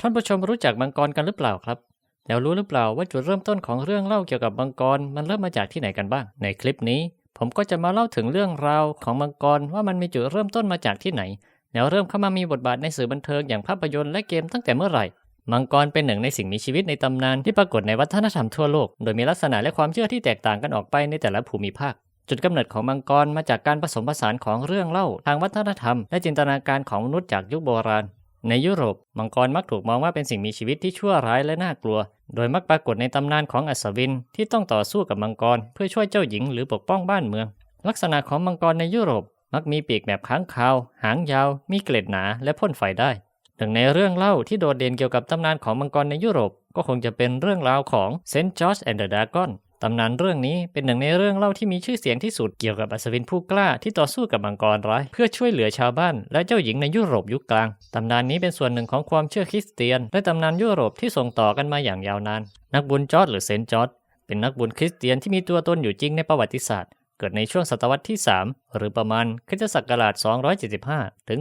ท่านผู้ชมรู้จักมังกรกันหรือเปล่าครับ แล้วรู้หรือเปล่าว่าจุดเริ่มต้นของเรื่องเล่าเกี่ยวกับมังกรมันเริ่มมาจากที่ไหนกันบ้าง ในคลิปนี้ ผมก็จะมาเล่าถึงเรื่องราวของมังกรว่ามันมีจุดเริ่มต้นมาจากที่ไหน แล้วเริ่มเข้ามามีบทบาทในสื่อบันเทิงอย่างภาพยนตร์และเกมตั้งแต่เมื่อไหร่ มังกรเป็นหนึ่งในสิ่งมีชีวิตในตำนานที่ปรากฏในวัฒนธรรมทั่วโลก โดยมีลักษณะและความเชื่อที่แตกต่างกันออกไปในแต่ละภูมิภาคจุดกำเนิดของมังกรมาจากการผสมผสานของเรื่องเล่าทางวัฒนธรรม และจินตนาการของมนุษย์จากยุคโบราณ ในยุโรป มังกรมักถูกมองว่าเป็นสิ่งมีชีวิตที่ชั่วร้ายและน่ากลัว โดยมักปรากฏในตำนานของอัศวินที่ต้องต่อสู้กับมังกร เพื่อช่วยเจ้าหญิงหรือปกป้องบ้านเมือง ลักษณะของมังกรในยุโรป มักมีปีกแบบค้างคาว หางยาว มีเกล็ดหนาและพ่นไฟได้หนึ่งในเรื่องเล่าที่โดดเด่นเกี่ยวกับตำนานของมังกรในยุโรป ก็คงจะเป็นเรื่องราวของเซนต์จอร์จแอนด์เดอะดากอน ตำนานเรื่องนี้เป็นหนึ่งในเรื่องเล่าที่มีชื่อเสียงที่สุดเกี่ยวกับอัศวินผู้กล้าที่ต่อสู้กับมังกรร้ายเพื่อช่วยเหลือชาวบ้านและเจ้าหญิงในยุโรปยุคกลาง ตำนานนี้เป็นส่วนหนึ่งของความเชื่อคริสเตียน และตำนานยุโรปที่ส่งต่อกันมาอย่างยาวนาน นักบุญจอร์จหรือเซนจอร์จเป็นนักบุญคริสเตียนที่มีตัวตนอยู่จริงในประวัติศาสตร์ เกิดในช่วงศตวรรษที่ 3 หรือประมาณคริสตศักราช 275 ถึง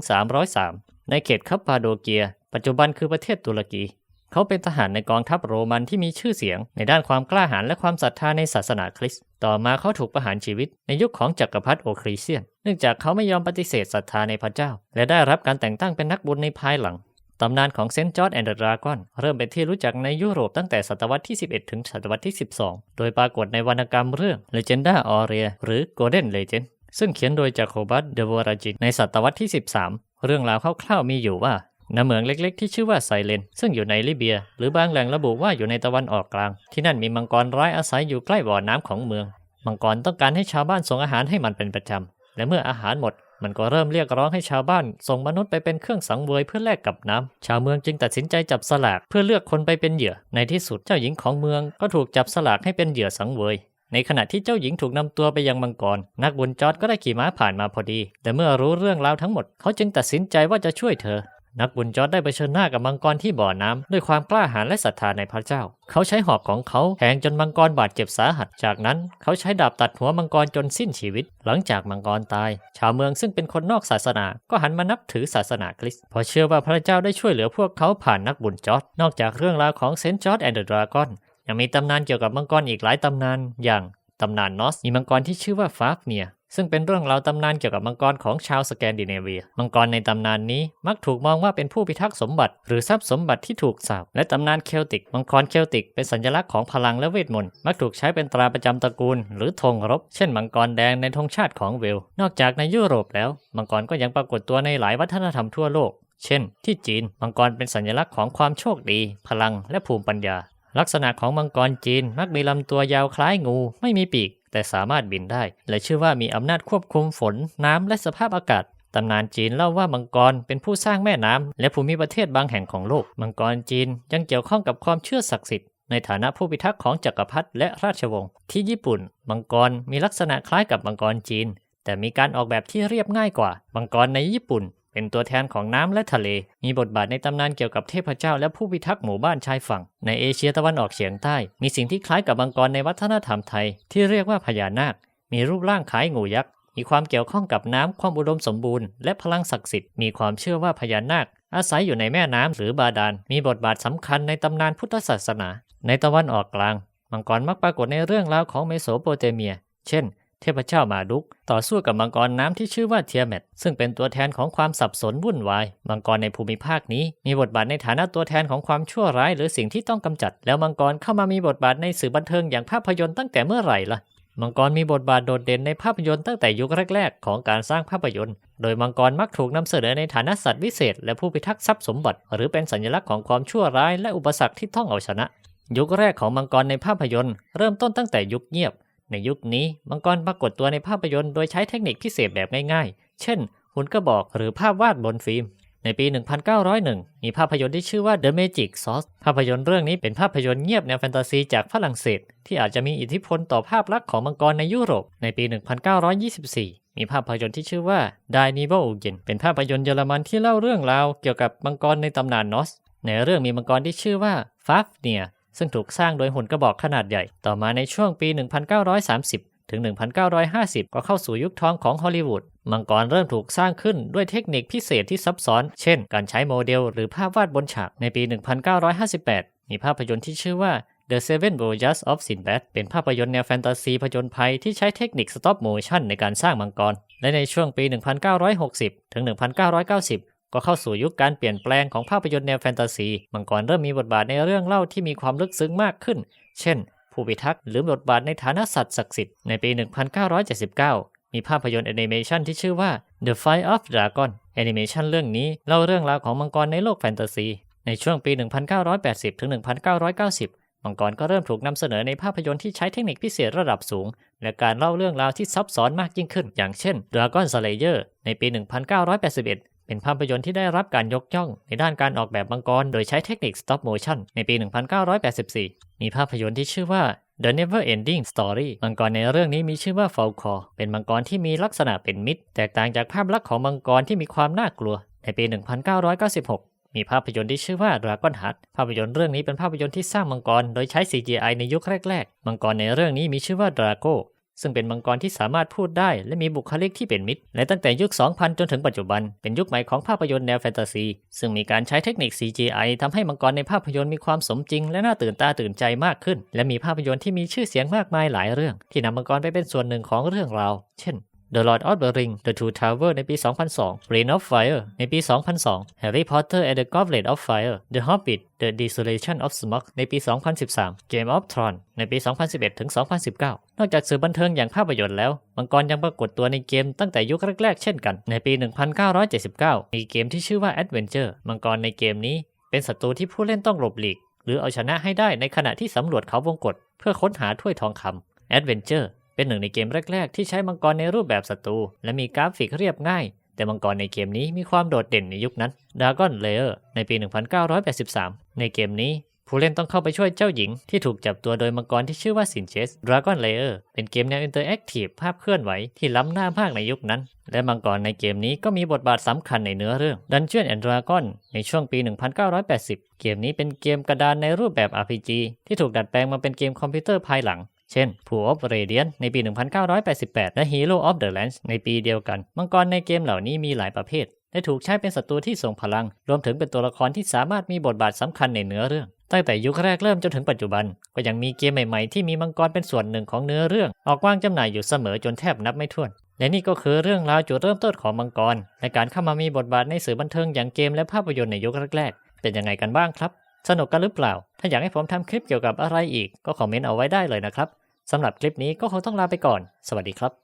303 ในเขตคัปปาโดเกีย ปัจจุบันคือประเทศตุรกี เขาเป็นทหารในกองทัพโรมันที่มีชื่อเสียง ในด้านความกล้าหาญและความศรัทธาในศาสนาคริสต์ ต่อมาเขาถูกประหารชีวิตในยุคของจักรพรรดิโอคริเซียน เนื่องจากเขาไม่ยอมปฏิเสธศรัทธาในพระเจ้า และได้รับการแต่งตั้งเป็นนักบุญในภายหลัง ตำนานของเซนต์จอร์จแอนด์เดอะดราก้อนเริ่มเป็นที่รู้จักในยุโรปตั้งแต่ศตวรรษที่ 11 ถึงศตวรรษที่ 12 โดยปรากฏในวรรณกรรมเรื่อง Legenda Aurea หรือ Golden Legend ซึ่งเขียนโดยจาโคบัสเดวอราจินในศตวรรษที่ 13 เรื่องราวคร่าวๆมีอยู่ว่า ณเมืองเล็กๆ ที่ชื่อว่าไซเลน ซึ่งอยู่ในลิเบีย หรือบางแหล่งระบุว่าอยู่ในตะวันออกกลาง ที่นั่นมีมังกรร้ายอาศัยอยู่ใกล้บ่อน้ำของเมือง มังกรต้องการให้ชาวบ้านส่งอาหารให้มันเป็นประจำ และเมื่ออาหารหมด มันก็เริ่มเรียกร้องให้ชาวบ้าน ส่งมนุษย์ไปเป็นเครื่องสังเวยเพื่อแลกกับน้ำชาวเมืองจึงตัดสินใจจับสลากเพื่อเลือกคนไปเป็นเหยื่อ ในที่สุดเจ้าหญิงของเมืองก็ถูกจับสลากให้เป็นเหยื่อสังเวยในขณะที่เจ้าหญิงถูกนำตัวไปยังมังกร นักบุญจอร์ดก็ได้ขี่ม้าผ่านมาพอดี แต่เมื่อรู้เรื่องราวทั้งหมด เขาจึงตัดสินใจว่าจะช่วยเธอ นักบุญจอร์ดได้ไปเผชิญหน้ากับมังกรที่บ่อน้ำด้วยความกล้าหาญและศรัทธาในพระเจ้า เขาใช้หอกของเขาแทงจนมังกรบาดเจ็บสาหัส จากนั้นเขาใช้ดาบตัดหัวมังกรจนสิ้นชีวิต หลังจากมังกรตาย ชาวเมืองซึ่งเป็นคนนอกศาสนา ก็หันมานับถือศาสนาคริสต์เพราะเชื่อว่าพระเจ้าได้ช่วยเหลือพวกเขาผ่านนักบุญจอร์ดนอกจากเรื่องราวของเซนต์จอร์ดแอนด์เดอะดราก้อนยังมีตำนานเกี่ยวกับมังกรอีกหลายตำนาน อย่างตำนานนอสมีมังกรที่ชื่อว่าฟาฟเนีย ซึ่งเป็นเรื่องราวตำนานเกี่ยวกับมังกรของชาวสแกนดิเนเวีย มังกรในตำนานนี้มักถูกมองว่าเป็นผู้พิทักษ์สมบัติ หรือทรัพย์สมบัติที่ถูกสาปและตำนานเคลติก มังกรเคลติกเป็นสัญลักษณ์ของพลังและเวทมนต์ มักถูกใช้เป็นตราประจำตระกูล หรือธงรบ เช่นมังกรแดงในธงชาติของเวลส์นอกจากในยุโรปแล้ว มังกรก็ยังปรากฏตัวในหลายวัฒนธรรมทั่วโลก เช่น ที่จีน มังกรเป็นสัญลักษณ์ของความโชคดี พลัง และภูมิปัญญา ลักษณะของมังกรจีนมักมีลำตัวยาวคล้ายงู ไม่มีปีก แต่สามารถบินได้ และเชื่อว่ามีอำนาจควบคุมฝน น้ำและสภาพอากาศตำนานจีนเล่าว่ามังกรเป็นผู้สร้างแม่น้ำและภูมิประเทศบางแห่งของโลก มังกรจีนยังเกี่ยวข้องกับความเชื่อศักดิ์สิทธิ์ในฐานะผู้พิทักษ์ของจักรพรรดิและราชวงศ์ที่ญี่ปุ่น มังกรมีลักษณะคล้ายกับมังกรจีน แต่มีการออกแบบที่เรียบง่ายกว่า มังกรในญี่ปุ่น เป็นตัวแทนของน้ำและทะเล มีบทบาทในตำนานเกี่ยวกับเทพเจ้าและผู้พิทักษ์หมู่บ้านชายฝั่ง ในเอเชียตะวันออกเฉียงใต้ มีสิ่งที่คล้ายกับมังกรในวัฒนธรรมไทย ที่เรียกว่าพญานาค มีรูปร่างคล้ายงูยักษ์ มีความเกี่ยวข้องกับน้ำความอุดมสมบูรณ์และพลังศักดิ์สิทธิ์ มีความเชื่อว่าพญานาค อาศัยอยู่ในแม่น้ำหรือบาดาล มีบทบาทสำคัญในตำนานพุทธศาสนา ในตะวันออกกลาง มังกรมักปรากฏในเรื่องราวของเมโสโปเตเมีย เช่น เทพเจ้ามาดุกต่อสู้กับมังกรน้ำที่ชื่อว่าเทียเมตซึ่งเป็นตัวแทนของความสับสนวุ่นวาย มังกรในภูมิภาคนี้ มีบทบาทในฐานะตัวแทนของความชั่วร้าย หรือสิ่งที่ต้องกำจัด แล้วมังกรเข้ามามีบทบาทในสื่อบันเทิงอย่างภาพยนตร์ตั้งแต่เมื่อไหร่ล่ะมังกรมีบทบาทโดดเด่นในภาพยนตร์ตั้งแต่ยุคแรก ๆ ของการสร้างภาพยนตร์ โดยมังกรมักถูกนำเสนอในฐานะสัตว์วิเศษ และผู้พิทักษ์ทรัพย์สมบัติ หรือเป็นสัญลักษณ์ของความชั่วร้ายและอุปสรรคที่ต้องเอาชนะ ยุคแรกของมังกรในภาพยนตร์ เริ่มต้นตั้งแต่ยุคเงียบ ในยุคนี้มังกรปรากฏตัวในภาพยนตร์โดยใช้เทคนิคพิเศษแบบง่ายๆ เช่น หุ่นกระบอกหรือภาพวาดบนฟิล์ม ในปี 1901 มีภาพยนตร์ที่ชื่อว่า The Magic Sauce ภาพยนตร์เรื่องนี้เป็นภาพยนตร์เงียบแนวแฟนตาซีจากฝรั่งเศส ที่อาจจะมีอิทธิพลต่อภาพลักษณ์ของมังกรในยุโรป ในปี 1924มีภาพยนตร์ที่ชื่อว่า d i n i v o u g e n เป็นภาพยนตร์เยอรมันที่เล่าเรื่องราวเกี่ยวกับมังกรในตำนานนอส ในเรื่องมีมังกรที่ชื่อว่าฟาฟเนีย ซึ่งถูกสร้างโดยหุ่นกระบอกขนาดใหญ่ ต่อมาในช่วงปี 1930 ถึง 1950 ก็เข้าสู่ยุคทองของฮอลลีวูด มังกรเริ่มถูกสร้างขึ้นด้วยเทคนิคพิเศษที่ซับซ้อน เช่น การใช้โมเดลหรือภาพวาดบนฉาก ในปี 1958 มีภาพยนตร์ที่ชื่อว่า The Seven Voyages of Sinbad เป็นภาพยนตร์แนวแฟนตาซีผจญภัยที่ใช้เทคนิค stop motion ในการสร้างมังกร และในช่วงปี 1960 ถึง 1990 ก็เข้าสู่ยุคการเปลี่ยนแปลงของภาพยนตร์แนวแฟนตาซี มังกรเริ่มมีบทบาทในเรื่องเล่าที่มีความลึกซึ้งมากขึ้น เช่น ผู้พิทักษ์หรือบทบาทในฐานะสัตว์ศักดิ์สิทธิ์ในปี 1979 มีภาพยนตร์แอนิเมชันที่ชื่อว่า The Fight of Dragon แอนิเมชันเรื่องนี้เล่าเรื่องราวของมังกรในโลกแฟนตาซี ในช่วงปี 1980 ถึง 1990 มังกรก็เริ่มถูกนำเสนอในภาพยนตร์ที่ใช้เทคนิคพิเศษระดับสูง และการเล่าเรื่องราวที่ซับซ้อนมากยิ่งขึ้น อย่างเช่น Dragon Slayer ในปี 1981 เป็นภาพยนตร์ที่ได้รับการยกย่อง ในด้านการออกแบบมังกร โดยใช้เทคนิค stop motion ในปี 1984 มีภาพยนตร์ที่ชื่อว่า The Never Ending Story มังกรในเรื่องนี้มีชื่อว่า Falcor เป็นมังกรที่มีลักษณะเป็นมิตรแตกต่างจากภาพลักษณ์ของมังกรที่มีความน่ากลัว ในปี 1996มีภาพยนตร์ที่ชื่อว่า Dragon Heart ภาพยนตร์เรื่องนี้เป็นภาพยนตร์ที่สร้างมังกร โดยใช้ CGI ในยุคแรก ๆ มังกรในเรื่องนี้มีชื่อว่า Draco ซึ่งเป็นมังกรที่สามารถพูดได้และมีบุคลิกที่เป็นมิตร และตั้งแต่ยุค 2000 จนถึงปัจจุบัน เป็นยุคใหม่ของภาพยนตร์แนวแฟนตาซี ซึ่งมีการใช้เทคนิค CGI ทำให้มังกรในภาพยนตร์มีความสมจริง และน่าตื่นตาตื่นใจมากขึ้น และมีภาพยนตร์ที่มีชื่อเสียงมากมายหลายเรื่อง ที่นำมังกรไปเป็นส่วนหนึ่งของเรื่องราว เช่น The Lord of the Ring The Two Tower ในปี 2002 Reign of Fire ในปี 2002 Harry Potter and the Goblet of Fire The Hobbit The Desolation of Smaug ในปี 2013 Game of Thrones ในปี 2011 ถึง 2019 นอกจากสื่อบันเทิงอย่างภาพยนตร์แล้ว มังกรยังปรากฏตัวในเกมตั้งแต่ยุคแรกๆ เช่นกัน ในปี 1979 มีเกมที่ชื่อว่า Adventure มังกรในเกมนี้ เป็นศัตรูที่ผู้เล่นต้องหลบหลีก หรือเอาชนะให้ได้ในขณะที่สำรวจเขาวงกฏเพื่อค้นหาถ้วยทองคำ Adventure เป็นหนึ่งในเกมแรก ๆ ที่ใช้มังกรในรูปแบบศัตรูและมีกราฟิกเรียบง่าย แต่มังกรในเกมนี้มีความโดดเด่นในยุคนั้น Dragon Lair ในปี 1983 ในเกมนี้ผู้เล่นต้องเข้าไปช่วยเจ้าหญิงที่ถูกจับตัวโดยมังกรที่ชื่อว่าซินเชส Dragon Lair เป็นเกมแนวอินเตอร์แอคทีฟภาพเคลื่อนไหวที่ล้ำหน้ามากในยุคนั้น และมังกรในเกมนี้ก็มีบทบาทสำคัญในเนื้อเรื่อง Dungeon and Dragon ในช่วงปี 1980 เกมนี้เป็นเกมกระดานในรูปแบบ RPG ที่ถูกดัดแปลงมาเป็นเกมคอมพิวเตอร์ภายหลัง เช่น Pool of Radiance ในปี 1988 และ Hero of the Lands ในปีเดียวกัน มังกรในเกมเหล่านี้มีหลายประเภท และถูกใช้เป็นศัตรูที่ทรงพลัง รวมถึงเป็นตัวละครที่สามารถมีบทบาทสำคัญในเนื้อเรื่อง ตั้งแต่ยุคแรกเริ่มจนถึงปัจจุบัน ก็ยังมีเกมใหม่ๆ ที่มีมังกรเป็นส่วนหนึ่งของเนื้อเรื่อง ออกวางจำหน่ายอยู่เสมอจนแทบนับไม่ถ้วนและนี่ก็คือเรื่องราวจุดเริ่มต้นของมังกร และการเข้ามามีบทบาทในสื่อบันเทิงอย่างเกมและภาพยนตร์ในยุคแรกๆ เป็นยังไงกันบ้างครับ สนุกกันหรือเปล่า ถ้าอยากให้ผมทำคลิปเกี่ยวกับอะไรอีก ก็คอมเมนต์เอาไว้ได้เลยนะครับ สำหรับคลิปนี้ก็คงต้องลาไปก่อน สวัสดีครับ